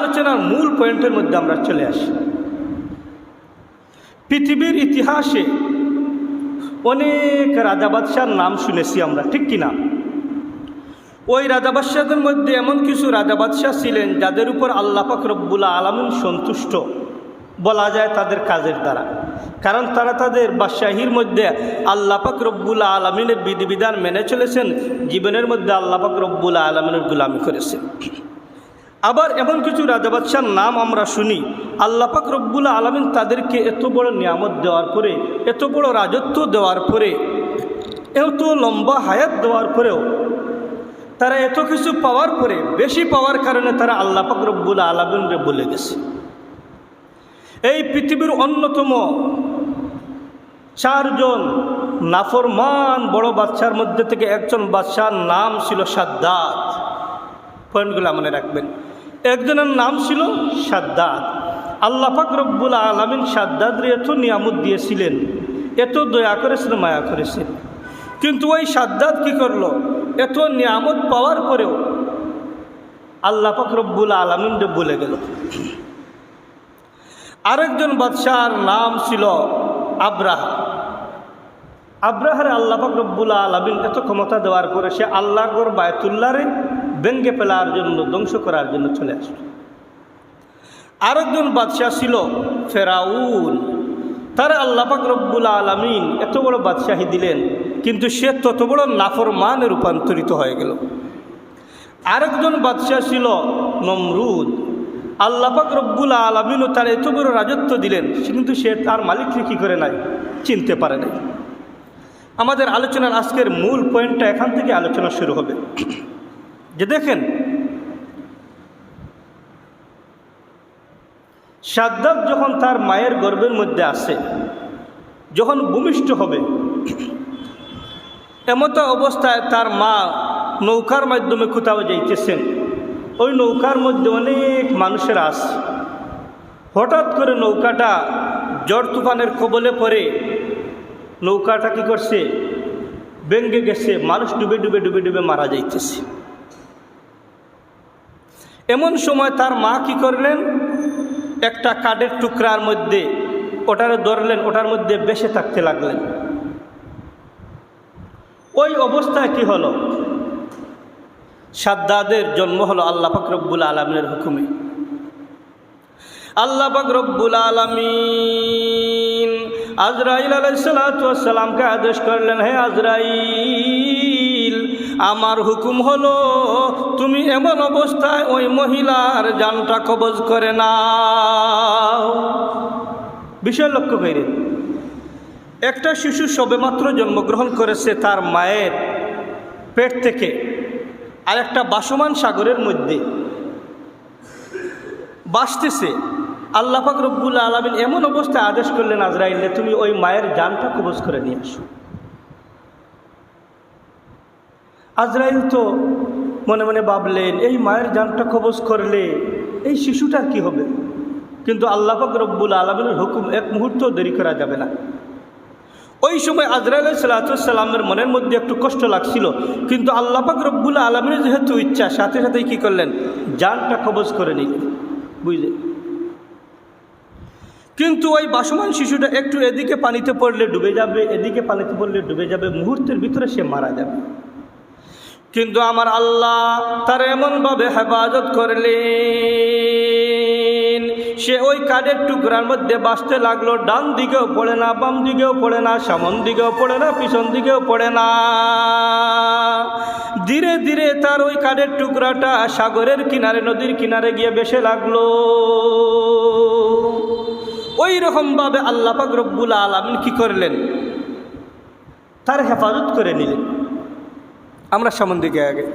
আলোচনার মূল পয়েন্টের মধ্যে আমরা চলে আসি। পৃথিবীর ইতিহাসে অনেক রাজা বাদশার নাম শুনেছি আমরা, ঠিক কিনা? ওই রাজা বাদশাদের মধ্যে এমন কিছু রাজা বাদশাহ ছিলেন যাদের উপর আল্লাহ পাক রব্বুল আলমিন সন্তুষ্ট বলা যায় তাদের কাজের দ্বারা। কারণ তারা তাদের বাদশাহীর মধ্যে আল্লাহ পাক রব্বুল আলমিনের বিধিবিধান মেনে চলেছেন, জীবনের মধ্যে আল্লাহ পাক রব্বুল আলমিনের গুলামি করেছেন। আবার এমন কিছু রাজা বাদশার নাম আমরা শুনি। আল্লাহ পাক রব্বুল আলমিন তাদেরকে এত বড় নিয়ামত দেওয়ার পরে, এত বড় রাজত্ব দেওয়ার পরে, এত লম্বা হায়াত দেওয়ার পরেও তারা এত কিছু পাওয়ার পরে, বেশি পাওয়ার কারণে তারা আল্লাহ পাক রব্বুল আলমিনরে বলে গেছে। এই পৃথিবীর অন্যতম চারজন নাফরমান বড় বাচ্চার মধ্যে থেকে একজন বাচ্চার নাম ছিল সাদ্দাত। পয়েন্টগুলো মনে রাখবেন। একজনের নাম ছিল সাদ্দাত। আল্লাহ রব্বুল আলমিন সাদ্দাদরে এত নিয়ামত দিয়েছিলেন, এত দয়া করেছিলেন মায়া করেছেন। কিন্তু ওই সাদ্দাত কি করল? এত নিয়ামত পাওয়ার পরেও আল্লাহ রব্বুল আলমিনরে বলে গেল। আরেকজন বাদশার নাম ছিল আব্রাহা। আব্রাহার আল্লাহ রব্বুল আলমিন এত ক্ষমতা দেওয়ার পরে সে আল্লাহর বায়তুল্লারে ব্যঙ্গে ফেলার জন্য, ধ্বংস করার জন্য চলে আসলো। আরেকজন বাদশাহ ছিল ফেরাউন। তার আল্লাহ পাক রব্বুল আলমিন এত বড় বাদশাহী দিলেন, কিন্তু সে তত বড় নাফরমানে রূপান্তরিত হয়ে গেল। আরেকজন বাদশাহ ছিল নমরুদ। আল্লাহ পাক রব্বুল আলমিনও তার এত বড় রাজত্ব দিলেন কিন্তু সে তার মালিককে কী করে নাই, চিনতে পারে নাই। আমাদের আলোচনার আজকের মূল পয়েন্টটা এখান থেকে আলোচনা শুরু হবে। দেখেন সাদ্দাত যখন তার মায়ের গর্ভের মধ্যে আসে যখন ভূমিষ্ঠ হবে, এমতো অবস্থায় তার মা নৌকার মাধ্যমে কোথাও যাইতেছেন। ওই নৌকার মধ্যে অনেক মানুষের আস হঠাৎ করে নৌকাটা জ্বর তুফানের কবলে পড়ে, নৌকাটা কি করছে? ব্যঙ্গে গেছে। মানুষ ডুবে ডুবে ডুবে ডুবে মারা যাইতেছে। এমন সময় তার মা কি করলেন? একটা কাঠের টুকরার মধ্যে ওটারে ধরলেন, ওটার মধ্যে বেসে থাকতে লাগলেন। ওই অবস্থায় কি হলো? সাদ্দাদের জন্ম হলো আল্লাহ ফাকরব্বুল আলমিনের হুকুমে। আল্লাহ ফাকরব্বুল আলমিন আজরাইল আলাইসালামকে আদেশ করলেন, হে আজরাইল আমার হুকুম হলো, তুমি এমন অবস্থায় ওই মহিলার জানটা কবজ করে নাও। বিষয় লক্ষ্য করে একটা শিশু সবেমাত্র জন্মগ্রহণ করেছে তার মায়ের পেট থেকে, আর একটা বাসমান সাগরের মধ্যে। বাসতেছে আল্লাহ পাক রব্বুল আলমিন এমন অবস্থায় আদেশ করলেন, আজরাইলে, তুমি ওই মায়ের জানটা কবজ করে নিয়ে আসো। আজরাইল তো মনে মনে ভাবলেন, এই মায়ের জানটা কবজ করলে এই শিশুটার কি হবে? কিন্তু আল্লাহ পাক রব্বুল আলমিনের হুকুম এক মুহূর্ত দেরি করা যাবে না। ওই সময় আজরাইল সালাতামের মনের মধ্যে একটু কষ্ট লাগছিল, কিন্তু আল্লাহ পাক রব্বুল আলমিনের যেহেতু ইচ্ছা, সাথে সাথেই কী করলেন? জানটা কবজ করে নিলেন। বুঝলেন? কিন্তু ওই বাসমান শিশুটা একটু এদিকে পানিতে পড়লে ডুবে যাবে, এদিকে পানিতে পড়লে ডুবে যাবে, মুহূর্তের ভিতরে সে মারা যাবে। কিন্তু আমার আল্লাহ তার এমনভাবে হেফাজত করলেন। সে ওই কাঠের টুকরার মধ্যে বাঁচতে লাগল, ডান দিকেও পড়ে না, বাম দিকেও পড়ে না, সামন দিকেও পড়ে না, পিছন দিকেও পড়ে না। ধীরে ধীরে তার ওই কাঠের টুকরাটা সাগরের কিনারে, নদীর কিনারে গিয়ে বেসে লাগল। ওই রকমভাবে আল্লাহ পাক রব্বুল আলমিন কী করলেন? তার হেফাজত করে নিলেন। আমরা সামন দিকে আগে।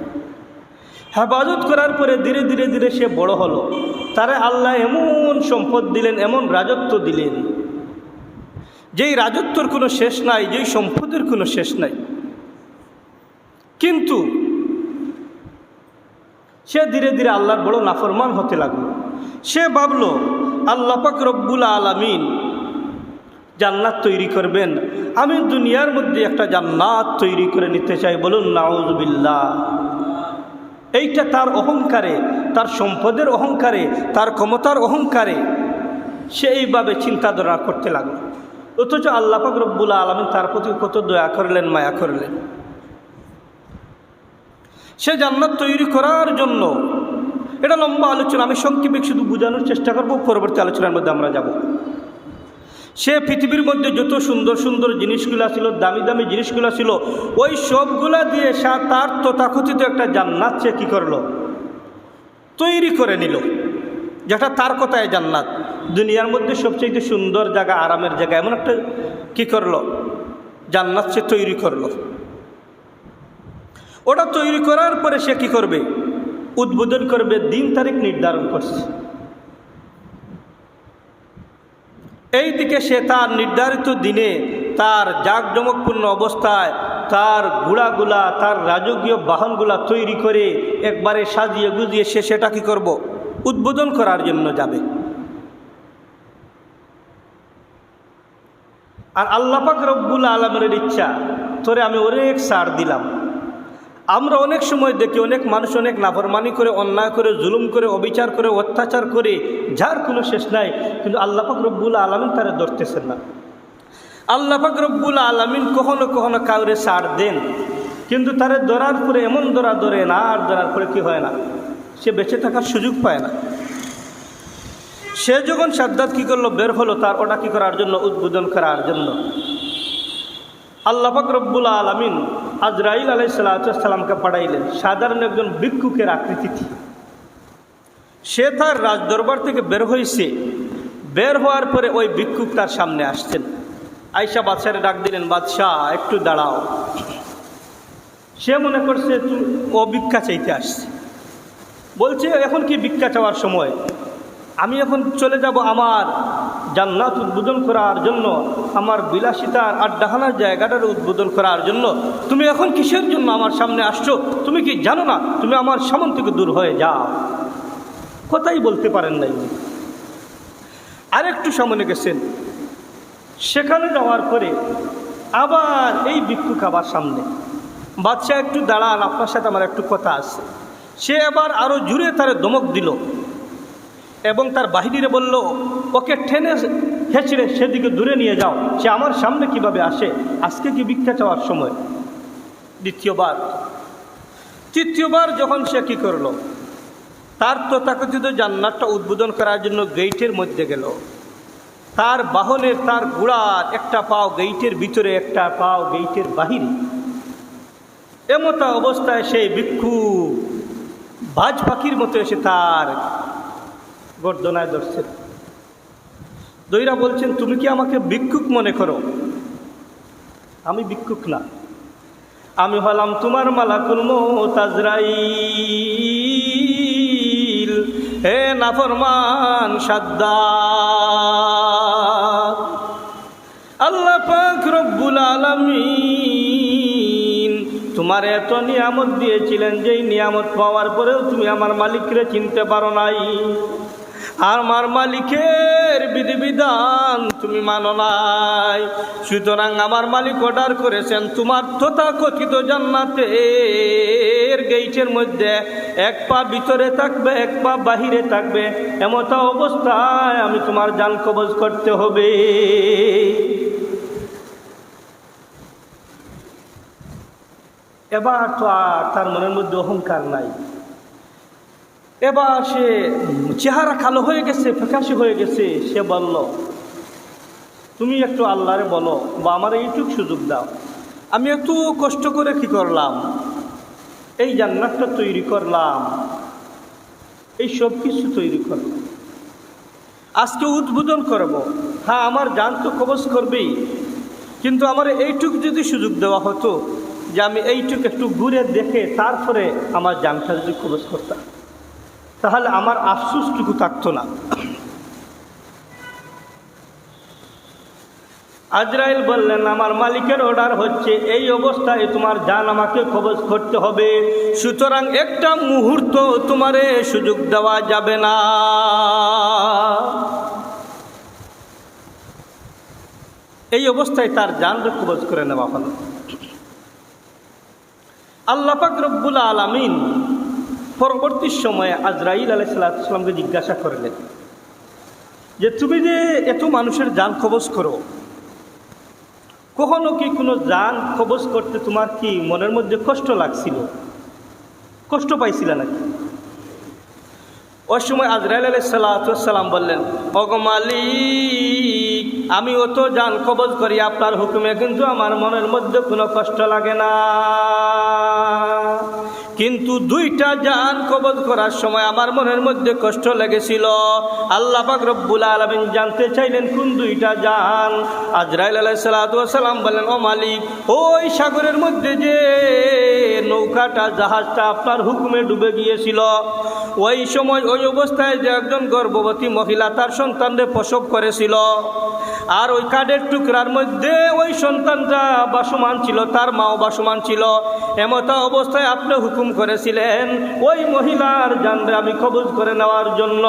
হেফাজত করার পরে ধীরে ধীরে ধীরে সে বড় হলো। তারা আল্লাহ এমন সম্পদ দিলেন, এমন রাজত্ব দিলেন। যেই রাজত্বর কোনো শেষ নাই, যেই সম্পদের কোনো শেষ নাই। কিন্তু সে ধীরে ধীরে আল্লাহর বড় নাফরমান হতে লাগল। সে ভাবল, আল্লাহ পাক রব্বুল আলমিন জান্নাত তৈরি করবেন। আমি দুনিয়ার মধ্যে একটা জান্নাত তৈরি করে নিতে চাই বলুন নাউজবিল্লা এইটা তার অহংকারে, তার সম্পদের অহংকারে, তার ক্ষমতার অহংকারে সে এইভাবে চিন্তাধারা করতে লাগল। অথচ আল্লাহ পাক রব্বুল আলমিন তার প্রতি কত দয়া করলেন, মায়া করলেন। সে জান্নাত তৈরি করার জন্য এটা লম্বা আলোচনা, আমি সংক্ষেপে শুধু বোঝানোর চেষ্টা করব, পরবর্তী আলোচনার মধ্যে আমরা যাব। সে পৃথিবীর মধ্যে যত সুন্দর সুন্দর জিনিসগুলা ছিল, দামি দামি জিনিসগুলা ছিল, ওই সবগুলা দিয়ে সে তার তথাকথিত একটা জান্নাত সে কী করল? তৈরি করে নিল। যেটা তার কথায় জান্নাত। দুনিয়ার মধ্যে সবচেয়ে সুন্দর জায়গা, আরামের জায়গা, এমন একটা কী করল? জান্নাত সে তৈরি করল। ওটা তৈরি করার পরে সে কি করবে? উদ্বোধন করবে, দিন তারিখ নির্ধারণ করছে। এই দিকে সে তার নির্ধারিত দিনে তার জাঁকজমকপূর্ণ অবস্থায় তার গুড়াগুলা, তার রাজকীয় বাহনগুলা তৈরি করে একবারে সাজিয়ে গুজিয়ে সে সেটা কি করব? উদ্বোধন করার জন্য যাবে। আর আল্লাপাক রব্বুল আলমের ইচ্ছা, তোরে আমি অনেক সার দিলাম। আমরা অনেক সময় দেখি অনেক মানুষ অনেক নাফরমানি করে, অন্যায় করে, জুলুম করে, অবিচার করে, অত্যাচার করে, যার কোনো শেষ নাই। কিন্তু আল্লাপাক রব্বুল আলমিন তারা ধরতেছেন না। আল্লাপাক রব্বুল আলমিন কখনো কখনো কাউরে সার দেন। কিন্তু তারে ধরার পরে এমন ধরা ধরে না, আর ধরার পরে কি হয় না? সে বেঁচে থাকার সুযোগ পায় না। সে যখন সাদ্দাত কী করল, বের হলো, তার ওটা কী করার জন্য? উদ্বোধন করার জন্য। আল্লাপাক রব্বুল আলমিন আজরাইল আলাই সাল্লাতামকে পাঠাইলেন। সাধারণ একজন ভিক্ষুকের আকৃতিতে সে তার রাজদরবার থেকে বের হয়েছে বের হওয়ার পরে ওই ভিক্ষুক তার সামনে আসছেন। আয়সা বাদশারে ডাক দিলেন, বাদশাহ, একটু দাঁড়াও। সে মনে করছে ও ভিক্ষা চাইতে আসছে। বলছে, এখন কি ভিক্ষা চাওয়ার সময়? আমি এখন চলে যাব আমার জান্নাত উদ্বোধন করার জন্য, আমার বিলাসিতার আড্ডাখানার জায়গাটার উদ্বোধন করার জন্য, তুমি এখন কিসের জন্য আমার সামনে আসছো? তুমি কি জানো না? তুমি আমার সামন থেকে দূর হয়ে যাও। কথাই বলতে পারেন নাই। আরেকটু সামনে গেছেন। সেখানে যাওয়ার পরে আবার এই ভিক্ষুক আবার সামনে। বাচ্চা একটু দাঁড়ান, আপনার সাথে আমার একটু কথা আছে। সে আবার আরও জুড়ে তারে দমক দিল। এবং তার বাহিনীরে বলল, ওকে ঠেনে হেঁচড়ে সেদিকে দূরে নিয়ে যাও। সে আমার সামনে কীভাবে আসে? আজকে কি ভিক্ষা চাওয়ার সময়? দ্বিতীয়বার। তৃতীয়বার যখন সে কি করল, তার তথাকথিত জান্নাতটা উদ্বোধন করার জন্য গেইটের মধ্যে গেল। তার বাহনের তার গুড়ার একটা পাও গেইটের ভিতরে, একটা পাও গেইটের বাহিরে। এমতা অবস্থায় সেই ভিক্ষু বাজ পাখির মতো এসে তার গর্দনায় ধরছেন দইরা বলছেন, তুমি কি আমাকে ভিক্ষুক মনে করো? আমি ভিক্ষুক না। আমি হলাম তোমার মালাকুল মোতাজরাইল হে নাফরমান সাদ্দা আল্লাহ পাক রব্বুল আলামিন তোমার এত নিয়ামত দিয়েছিলেন, যেই নিয়ামত পাওয়ার পরেও তুমি আমার মালিকরে চিনতে পারো নাই। আর আমার মালিকের বিধিবিধান তুমি মানো নাই। সুতরাং আমার মালিক অর্ডার করেছেন তোমার তথা তথাকথিত জান্নাতের গেইটের মধ্যে। এক পা ভিতরে থাকবে, এক পা বাহিরে থাকবে। এমতা অবস্থায় আমি তোমার জান কবজ করতে হবে। এবার তো আর তার মনের মধ্যে অহংকার নাই। এবার সে চেহারা কালো হয়ে গেছে ফেকাশি হয়ে গেছে, সে বলল, তুমি একটু আল্লাহরে বলো বা আমার এইটুক সুযোগ দাও। আমি এত কষ্ট করে কি করলাম? এই জান্নাতটা তৈরি করলাম। এই সব কিছু তৈরি করলাম। আজকে উদ্বোধন করব। হ্যাঁ আমার জান তো কবজ করবেই। কিন্তু আমার এইটুক যদি সুযোগ দেওয়া হতো যে আমি এইটুক একটু ঘুরে দেখে তারপরে আমার জানটা যদি কবজ করতাম। তাহলে আমার আফসুসটুকু থাকতো না। আজরাইল বললেন, আমার মালিকের অর্ডার হচ্ছে, এই অবস্থায় তোমার জান আমাকে কবজ করতে হবে। সুতরাং একটা মুহূর্ত তোমারে সুযোগ দেওয়া যাবে না। এই অবস্থায় তার জানরে কবজ করে নেওয়া হলো। আল্লাপাক রব্বুল আলমিন পরবর্তী সময়ে আজরাইল আলাইসাল্লামকে জিজ্ঞাসা করলেন যে, তুমি যে এত মানুষের যান কবজ করো, কখনো কি কোনো যান কবজ করতে তোমার কি মনের মধ্যে কষ্ট লাগছিল? কষ্ট পাইছিল নাকি? ওই সময় আজরাইল আলাইসাল্লাম বললেন অগমালিক আমি অত যান কবজ করি, আপনার হুকুমে কিন্তু আমার মনের মধ্যে কোনো কষ্ট লাগে না। কিন্তু দুইটা জান কবজ করার সময় আমার মনের মধ্যে কষ্ট লেগেছিল। আল্লাহ রব্বুল আলমিন জানতে চাইলেন, কোন দুইটা জান? আজরাইল আলাই সালাম বললেন ও মালিক, ওই সাগরের মধ্যে যে নৌকাটা, জাহাজটা আপনার হুকুমে ডুবে গিয়েছিল। ওই সময় ওই অবস্থায় যে একজন গর্ভবতী মহিলা তার সন্তানদের প্রসব করেছিল। আর ওই কাঠের টুকরার মধ্যে ওই সন্তানটা বাসমান ছিল, তার মাও বাসমান ছিল। এমতা অবস্থায় আপনি হুকুম করেছিলেন, ওই মহিলার জানরে আমি কবজ করে নেওয়ার জন্য।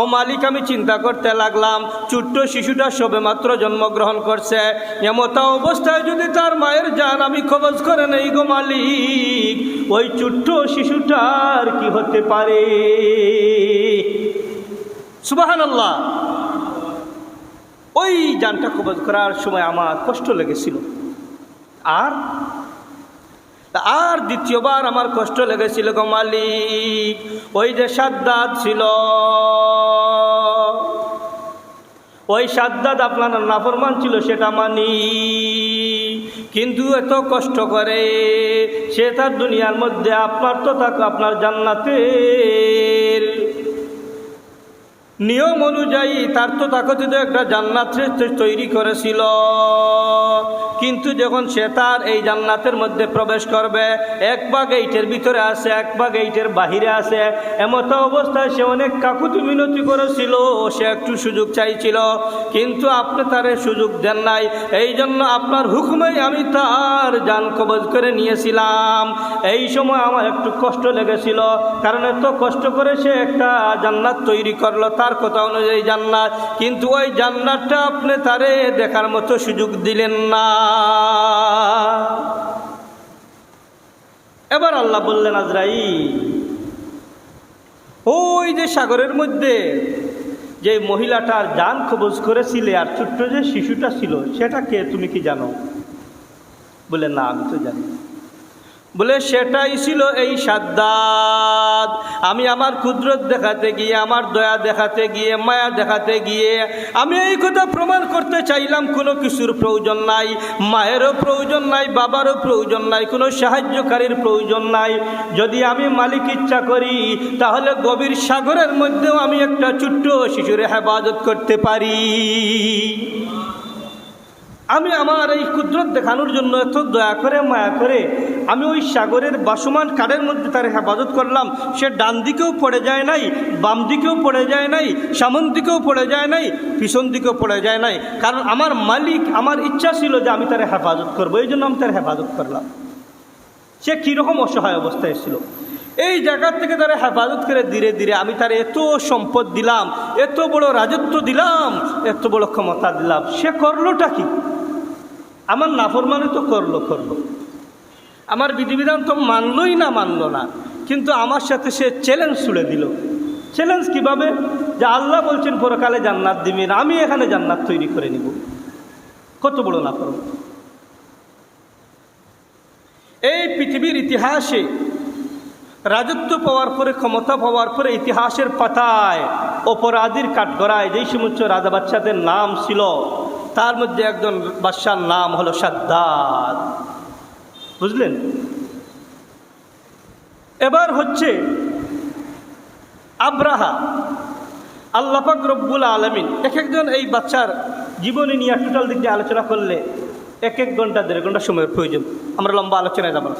ও মালিক, আমি চিন্তা করতে লাগলাম, ছোট্ট শিশুটা সবে মাত্র জন্মগ্রহণ করছে। এমতা অবস্থায় যদি তার মায়ের জান আমি কবজ করে নেই গো মালিক, ওই ছোট্ট শিশুটার কি হতে পারে? সুবাহান আল্লাহ ওই যানটা কবজ করার সময় আমার কষ্ট লেগেছিল। আর? আর দ্বিতীয়বার আমার কষ্ট লেগেছিল গো মালিক, ওই যে সাদ্দাত ছিল। ওই সাদ্দাত আপনার নাফরমান ছিল, সেটা মানি। কিন্তু এত কষ্ট করে সে তার দুনিয়ার মধ্যে আপনার তো থাকো আপনার জান্নাতের নিয়ম অনুযায়ী তার তো তাকে একটা জান্নাত তৈরি করেছিল। কিন্তু যখন সে তার এই জান্নাতের মধ্যে প্রবেশ করবে, এক বা গেইটের ভিতরে আছে, এক বা গেইটের বাহিরে আছে, এমতো অবস্থায় সে অনেক কাকুতি মিনতি করেছিল, সে একটু সুযোগ চাইছিল, কিন্তু আপনি তারে সুযোগ দেন নাই। এই জন্য আপনার হুকুমেই আমি তার জান কবজ করে নিয়েছিলাম। এই সময় আমার একটু কষ্ট লেগেছিল, কারণ এত কষ্ট করে সে একটা জান্নাত তৈরি করল, তার কথা অনুযায়ী জান্নাত। কিন্তু ওই জান্নাতটা আপনি তারে দেখার মতো সুযোগ দিলেন না। এবার আল্লাহ বললেন আজরাই ওই যে সাগরের মধ্যে যে মহিলাটার যান খবজ করেছিলে আর ছোট্ট যে শিশুটা ছিল, সেটা কে তুমি কি জানো বলে, না, আমি তো জানি। বলে, সেটাই ছিল এই সাদ্দাত। আমি আমার কুদরত দেখাতে গিয়ে, আমার দয়া দেখাতে গিয়ে, মায়া দেখাতে গিয়ে, আমি এই কথা প্রমাণ করতে চাইলাম, কোনো কিছুর প্রয়োজন নাই, মায়েরও প্রয়োজন নাই, বাবারও প্রয়োজন নাই, কোনো সাহায্যকারীর প্রয়োজন নাই। যদি আমি মালিক ইচ্ছা করি, তাহলে গভীর সাগরের মধ্যেও আমি একটা ছোট্ট শিশুর হেফাজত করতে পারি। আমি আমার এই কুদরত দেখানোর জন্য এত দয়া করে, মায়া করে আমি ওই সাগরের বাসমান কাঠের মধ্যে তার হেফাজত করলাম। সে ডান দিকেও পড়ে যায় নাই, বাম দিকেও পড়ে যায় নাই, সামন দিকেও পড়ে যায় নাই, পিছন দিকেও পড়ে যায় নাই। কারণ আমার মালিক, আমার ইচ্ছা ছিল যে আমি তার হেফাজত করব, এই জন্য আমি তার হেফাজত করলাম। সে কীরকম অসহায় অবস্থায় ছিল। এই জায়গার থেকে তারা হেফাজত করে ধীরে ধীরে আমি তার এত সম্পদ দিলাম, এত বড় রাজত্ব দিলাম, এত বড় ক্ষমতা দিলাম। সে করলোটা কি? আমার নাফরমানে তো করল করল। আমার বিধিবিধান তো মানলই না, মানলো না। কিন্তু আমার সাথে সে চ্যালেঞ্জ ছুড়ে দিল। চ্যালেঞ্জ কীভাবে? যে আল্লাহ বলছেন, পরকালে জান্নাত দিবেন আমি এখানে জান্নাত তৈরি করে নিব। কত বড় নাফরম এই পৃথিবীর ইতিহাসে রাজত্ব পাওয়ার পরে, ক্ষমতা পাওয়ার পরে ইতিহাসের পাতায় অপরাধীর কাঠগড়ায় যেই সমস্ত রাজা বাচ্চাদের নাম ছিল, তার মধ্যে একজন বাদশার নাম হলো সাদ্দাত। বুঝলেন? এবার হচ্ছে আব্রাহা আল্লাপাক রব্বুল আলমিন এক একজন এই বাচ্চার জীবনী নিয়ে টোটাল দিক দিয়ে আলোচনা করলে এক এক ঘণ্টা, দেড় ঘণ্টা সময়ের প্রয়োজন। আমরা লম্বা আলোচনায় যাব না।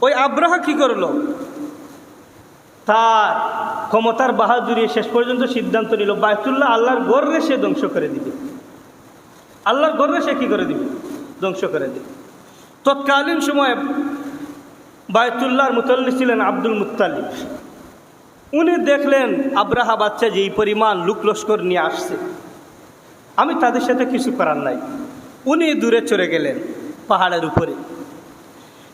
ওই আব্রাহা কি করল? তার ক্ষমতার বাহাদুরি শেষ পর্যন্ত সিদ্ধান্ত নিল বায়তুল্লাহ আল্লাহর গর্রে সে ধ্বংস করে দিবে। আল্লাহর গর্রে সে কী করে দিবে? ধ্বংস করে দিবে। তৎকালীন সময়ে বায়তুল্লাহর মুতল্লি ছিলেন আব্দুল মুতালিব উনি দেখলেন আব্রাহা বাচ্চা যেই পরিমাণ লুক লস্কর নিয়ে আসছে। আমি তাদের সাথে কিছু করার নাই। উনি দূরে চলে গেলেন পাহাড়ের উপরে।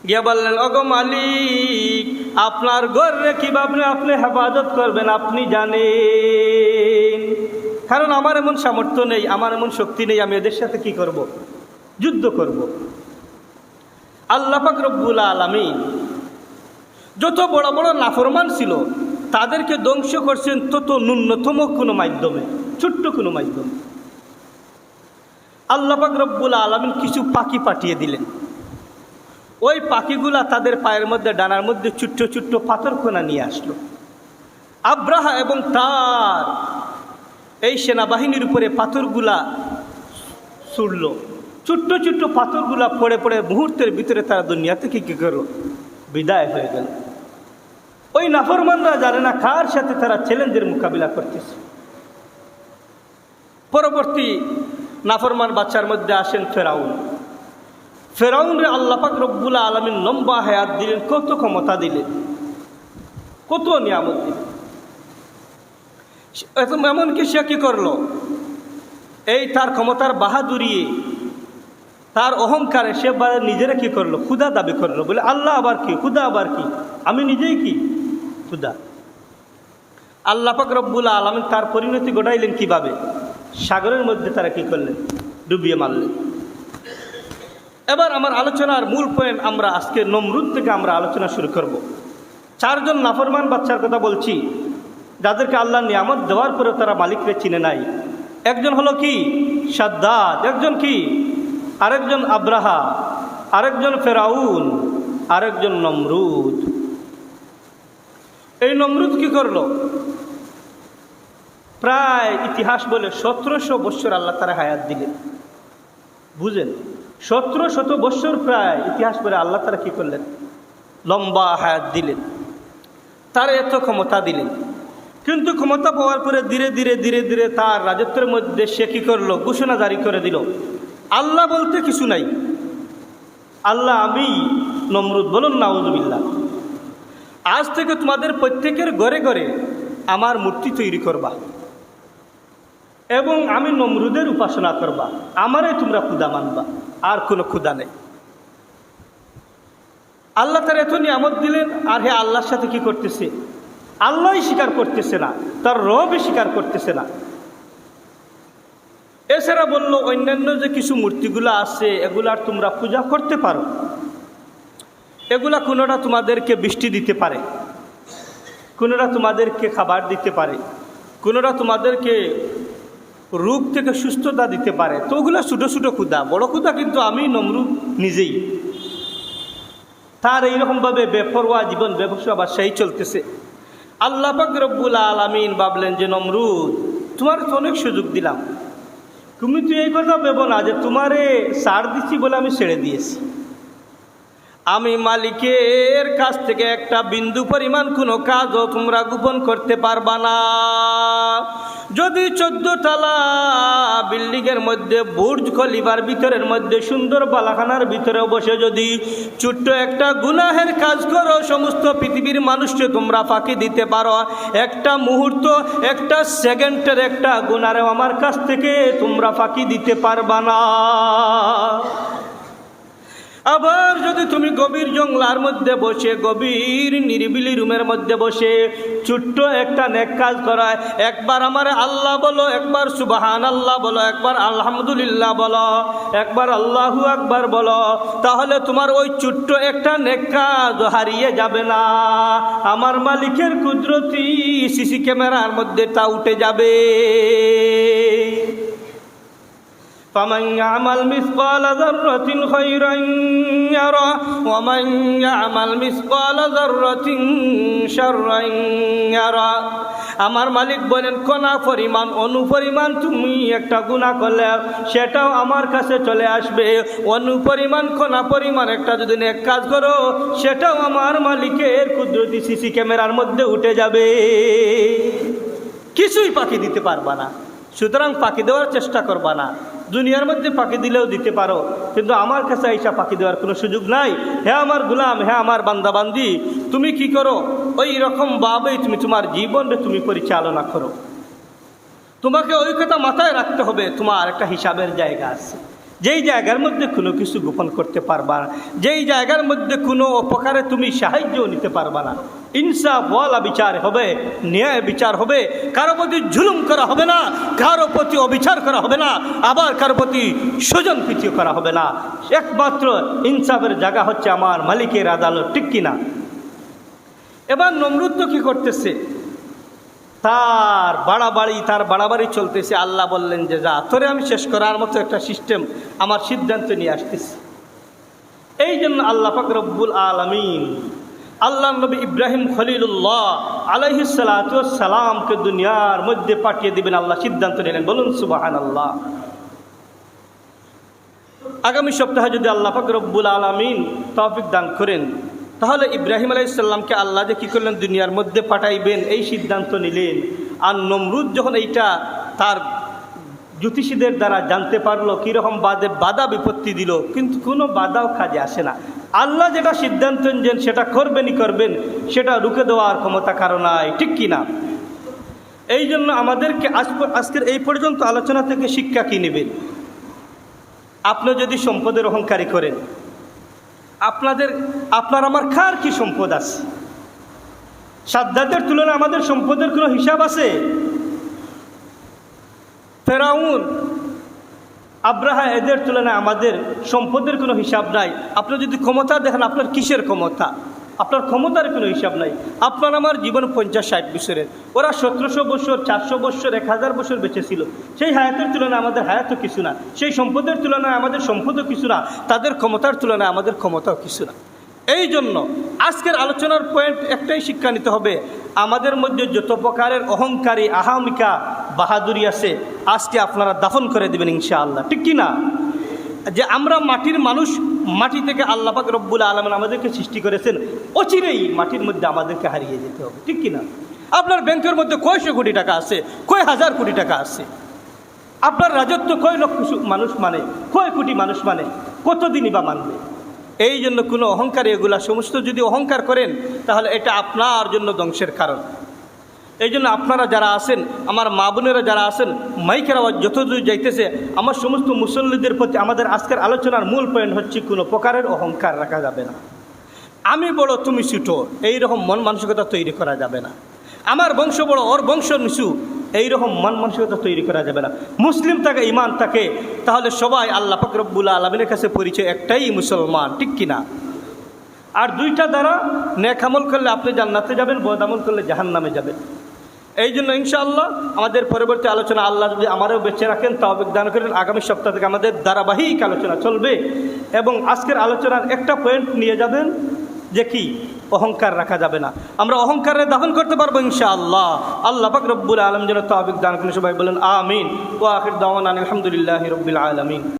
গিয়া বললেন অগ মালিক, আপনার গর্রে কীভাবে আপনি হেফাজত করবেন, আপনি জানেন। কারণ আমার এমন সামর্থ্য নেই, আমার এমন শক্তি নেই, আমি এদের সাথে কি করব? যুদ্ধ করব। আল্লাহ পাক রব্বুল আলমিন যত বড় বড় নাফরমান ছিল, তাদেরকে ধ্বংস করছেন তত ন্যূনতম কোনো মাধ্যমে, ছোট্ট কোনো মাধ্যমে। আল্লাপাক রব্বুল আলমিন কিছু পাখি পাঠিয়ে দিলেন। ওই পাখিগুলা তাদের পায়ের মধ্যে, ডানার মধ্যে ছোট্ট ছোট্ট পাথরকোনা নিয়ে আসলো। আব্রাহা এবং তার এই সেনাবাহিনীর উপরে পাথরগুলা ছুড়ল। ছোট্ট ছোট্ট পাথরগুলা পড়ে পড়ে মুহূর্তের ভিতরে তারা দুনিয়া থেকে কী করল? বিদায় হয়ে গেল। ওই নাফরমানরা জানে না কার সাথে তারা চ্যালেঞ্জের মোকাবিলা করতেছে। পরবর্তী নাফরমান বাচ্চার মধ্যে আসেন ফেরাউন। ফেরাউনরে আল্লাপাক রব্বুল আলমিন লম্বা হায়াত দিলেন, কত ক্ষমতা দিলেন, কত নিয়ামত দিলেন। এমনকি সে কি করল? এই তার ক্ষমতার বাহাদুরিয়ে তার অহংকারে সে নিজেরা কি করল? ক্ষুদা দাবি করল। বলে, আল্লাহ আবার কি? ক্ষুদা আবার কি? আমি নিজেই কি? ক্ষুদা আল্লাহ পাক রব্বুল তার পরিণতি ঘটাইলেন কীভাবে? সাগরের মধ্যে তারা কি করলেন? ডুবিয়ে মারলেন। এবার আমার আলোচনার মূল পয়েন্ট আমরা আজকে নমরুদ থেকে আমরা আলোচনা শুরু করব। চারজন নাফরমান বাচ্চার কথা বলছি। যাদেরকে আল্লাহ নিয়ামত দেওয়ার পরেও তারা মালিককে চিনে নাই। একজন হলো কি? সাদ্দাদ একজন কি? আরেকজন আব্রাহা, আরেকজন ফেরাউন, আরেকজন নমরুদ। এই নমরুদ কি করল? প্রায় ইতিহাস বলে সতেরোশো বৎসর আল্লাহ তারা হায়াত দিলেন। বুঝেন? সতেরো শত বৎসর প্রায় ইতিহাস বলে আল্লাহ তারা কি করলেন? লম্বা হায়াত দিলেন। তার এত ক্ষমতা দিলেন। কিন্তু ক্ষমতা পাওয়ার পরে ধীরে ধীরে ধীরে ধীরে তার রাজত্বের মধ্যে সে কী করল? ঘোষণা জারি করে দিল। আল্লাহ বলতে কিছু নাই। আল্লাহ আমি নমরুদ বলুন, নাউজুবিল্লাহ। আজ থেকে তোমাদের প্রত্যেকের ঘরে ঘরে আমার মূর্তি তৈরি করবা এবং আমি নমরুদের উপাসনা করবা। আমারে তোমরা ক্ষুদা মানবা, আর কোনো ক্ষুদা নেই। আল্লাহ তার এত নিয়ামত দিলেন, আর হে আল্লাহর সাথে কি করতেছে? আল্লাহই স্বীকার করতেছে না, তার রবই স্বীকার করতেছে না। এছাড়া বলল, অন্যান্য যে কিছু মূর্তিগুলো আছে, এগুলার তোমরা পূজা করতে পারো। এগুলা কোনোটা তোমাদেরকে বৃষ্টি দিতে পারে, কোনোটা তোমাদেরকে খাবার দিতে পারে, কোনোটা তোমাদেরকে রোগ থেকে সুস্থতা দিতে পারে। তো ওগুলো ছোটো ছোটো ক্ষুদা বড় ক্ষুদা কিন্তু আমি নমরু নিজেই। তার এইরকমভাবে বেপরোয়া জীবন, ব্যবসা সেই চলতেছে। আল্লাহ পাক রব্বুল আলমিন ভাবলেন যে, নমরুদ, তোমার তো অনেক সুযোগ দিলাম। তুমি তো এই কথা ভেবো না যে তোমারে সার দিচ্ছি বলে আমি ছেড়ে দিয়েছি। আমি মালিকের কাছ থেকে একটা বিন্দু পরিমাণ কোনো কাজও তোমরা গোপন করতে পারবা না। যদি চোদ্দ তালা বিল্ডিংয়ের মধ্যে বুর্জ খলিবার ভিতরের মধ্যে সুন্দর বালাখানার ভিতরে বসে যদি ছোট্ট একটা গুনাহের কাজ করো, সমস্ত পৃথিবীর মানুষকে তোমরা ফাঁকি দিতে পারো। একটা মুহূর্ত, একটা সেকেন্ডের একটা গুনারেও আমার কাছ থেকে তোমরা ফাঁকি দিতে পারবা না। আবার যদি তুমি গভীর জঙ্গলার মধ্যে বসে, গভীর নিরিবিলি রুমের মধ্যে বসে ছোট্ট একটা নেক কাজ করায়, একবার আমার আল্লাহ বলো, একবার সুবাহান আল্লাহ বলো, একবার আলহামদুলিল্লাহ বলো, একবার আল্লাহু একবার বলো, তাহলে তোমার ওই ছোট্ট একটা নেক কাজ হারিয়ে যাবে না। আমার মালিকের কুদরতি সিসি ক্যামেরার মধ্যে তা উঠে যাবে। فمن يعمل مثقال ذرة خيرا يره ومن يعمل مثقال ذرة شرا يره আমার মালিক বলেন কণা পরিমাণ অনুপরিমাণ তুমি একটা গুণা করলে সেটাও আমার কাছে চলে আসবে অনুপরিমাণ কণা পরিমাণ একটা যদি এক কাজ করো সেটাও আমার মালিকের কুদরতি সিসি ক্যামেরার মধ্যে উঠে যাবে কিছুই পাখি দিতে পারবা না সুতরাং পাখি দেওয়ার চেষ্টা করবা না দুনিয়ার মধ্যে পাখি দিলেও দিতে পারো। কিন্তু আমার কাছে এইসা পাখি দেওয়ার কোনো সুযোগ নাই। হ্যাঁ আমার গুলাম হ্যাঁ আমার বান্দাবান্দি, তুমি কি করো? ওই রকম ভাবেই তুমি তোমার জীবনকে তুমি পরিচালনা করো। তোমাকে ওই কথা মাথায় রাখতে হবে, তোমার একটা হিসাবের জায়গা আছে। যেই জায়গার মধ্যে কোনো কিছু গোপন করতে পারবা না, যেই জায়গার মধ্যে কোনো অপকারে তুমি সাহায্য নিতে পারবা না। ইনসাফ ওয়ালা বিচার হবে, ন্যায় বিচার হবে, কারও প্রতি জুলুম করা হবে না, কারও প্রতি অবিচার করা হবে না, আবার কারও প্রতি সুজন পিছিয়ে করা হবে না। একমাত্র ইনসাফের জায়গা হচ্ছে আমার মালিকের আদালত, ঠিক কিনা? এবার নমরুদ তো কি করতেছে? তার বাড়াবাড়ি তার বাড়াবাড়ি চলতেছে। আল্লাহ বললেন যে, যা, তোরে আমি শেষ করার মতো একটা সিস্টেম আমার সিদ্ধান্ত নিয়ে আসতেছি। এই জন্য আল্লাহ পাক রব্বুল আলমিন আল্লাহ নবী ইব্রাহিম খলিলুল্লাহ আলহিসালামকে দুনিয়ার মধ্যে পাঠিয়ে দিবেন। আল্লাহ সিদ্ধান্ত নিলেন। বলুন সুবাহান আল্লাহ আগামী সপ্তাহে যদি আল্লাহ পাক রব্বুল আলমিন তৌফিক দান করেন তাহলে ইব্রাহিম আলাইসাল্লামকে আল্লাহ যে কী করলেন? দুনিয়ার মধ্যে পাঠাইবেন। এই সিদ্ধান্ত নিলেন। আর নমরুদ যখন এইটা তার জ্যোতিষীদের দ্বারা জানতে পারল, কীরকম বাদে বাধা বিপত্তি দিল, কিন্তু কোনো বাধাও কাজে আসে না। আল্লাহ যেটা সিদ্ধান্ত নেন সেটা করবেনই করবেন, সেটা রুখে দেওয়ার ক্ষমতা কারও নাই। ঠিক কি না? এই জন্য আমাদেরকে আজ আজকের এই পর্যন্ত আলোচনা থেকে শিক্ষা কী নেবেন? আপনি যদি সম্পদের অহংকারী করেন আপনাদের, আপনার আমার খার কি সম্পদ আছে? সাদ্দাদের তুলনায় আমাদের সম্পদের কোনো হিসাব আছে? ফেরাউন, আব্রাহা, এদের তুলনায় আমাদের সম্পদের কোনো হিসাব নাই। আপনি যদি ক্ষমতা দেখেন আপনার কিসের ক্ষমতা? আপনার ক্ষমতার কোনো হিসাব নাই। আপনার আমার জীবন পঞ্চাশ, ষাট বছরের। ওরা সতেরোশো বছর, চারশো বছর, এক হাজার বছর বেঁচে ছিল সেই হায়াতের তুলনায় আমাদের হায়াতও কিছু না। সেই সম্পদের তুলনায় আমাদের সম্পদও কিছু না। তাদের ক্ষমতার তুলনায় আমাদের ক্ষমতাও কিছু না। এই জন্য আজকের আলোচনার পয়েন্ট একটাই শিক্ষা নিতে হবে। আমাদের মধ্যে যত প্রকারের অহংকারী, আহামিকা, বাহাদুরি আছে, আজকে আপনারা দাফন করে দেবেন ইনশাআল্লাহ। ঠিক কি না? যে আমরা মাটির মানুষ মাটি থেকে আল্লাহ পাক রব্বুল আলমান আমাদেরকে সৃষ্টি করেছেন, অচিরেই মাটির মধ্যে আমাদেরকে হারিয়ে যেতে হবে, ঠিক কি না আপনার ব্যাংকের মধ্যে কয়শো কোটি টাকা আছে, কয় হাজার কোটি টাকা আছে? আপনার রাজত্ব কয় লক্ষ মানুষ মানে কয় কোটি মানুষ মানে কতদিনই বা মানবে? এই জন্য কোনো অহংকার এগুলা, সমস্ত যদি অহংকার করেন, তাহলে এটা আপনার জন্য ধ্বংসের কারণ। এই জন্য আপনারা যারা আছেন, আমার মা বোনেরা যারা আছেন, মাইকের আওয়াজ যতদূর যাইতেছে। আমার সমস্ত মুসল্লিদের প্রতি আমাদের আজকের আলোচনার মূল পয়েন্ট হচ্ছে কোনো প্রকারের অহংকার রাখা যাবে না। আমি বড়, তুমি ছুটো, এইরকম মন মানসিকতা তৈরি করা যাবে না। আমার বংশ বড়, ওর বংশ নিচু, এইরকম মন মানসিকতা তৈরি করা যাবে না। মুসলিম থাকে ইমান থাকে, তাহলে সবাই আল্লাহ ফকরবুল্লা আলমিনের কাছে পরিচয় একটাই, মুসলমান, ঠিক কিনা আর দুইটা দ্বারা নেক আমল করলে আপনি জান্নাতে যাবেন, বদ আমল করলে জাহান নামে যাবেন। এই জন্য ইনশাআল্লাহ আমাদের পরবর্তী আলোচনা আল্লাহ যদি আমারও বেঁচে রাখেন তহবিক দান করেন। আগামী সপ্তাহ থেকে আমাদের ধারাবাহিক আলোচনা চলবে এবং আজকের আলোচনার একটা পয়েন্ট নিয়ে যাবেন যে কি? অহংকার রাখা যাবে না। আমরা অহংকারে দাফন করতে পারব ইনশাআল্লাহ। আল্লাহ পাক রব্বুল আলম যেন তহবিক দান করেন। সবাই বলেন, আমিন। ও আখির দাওয়ান আলহামদুলিল্লাহ রব্বিল আলমিন।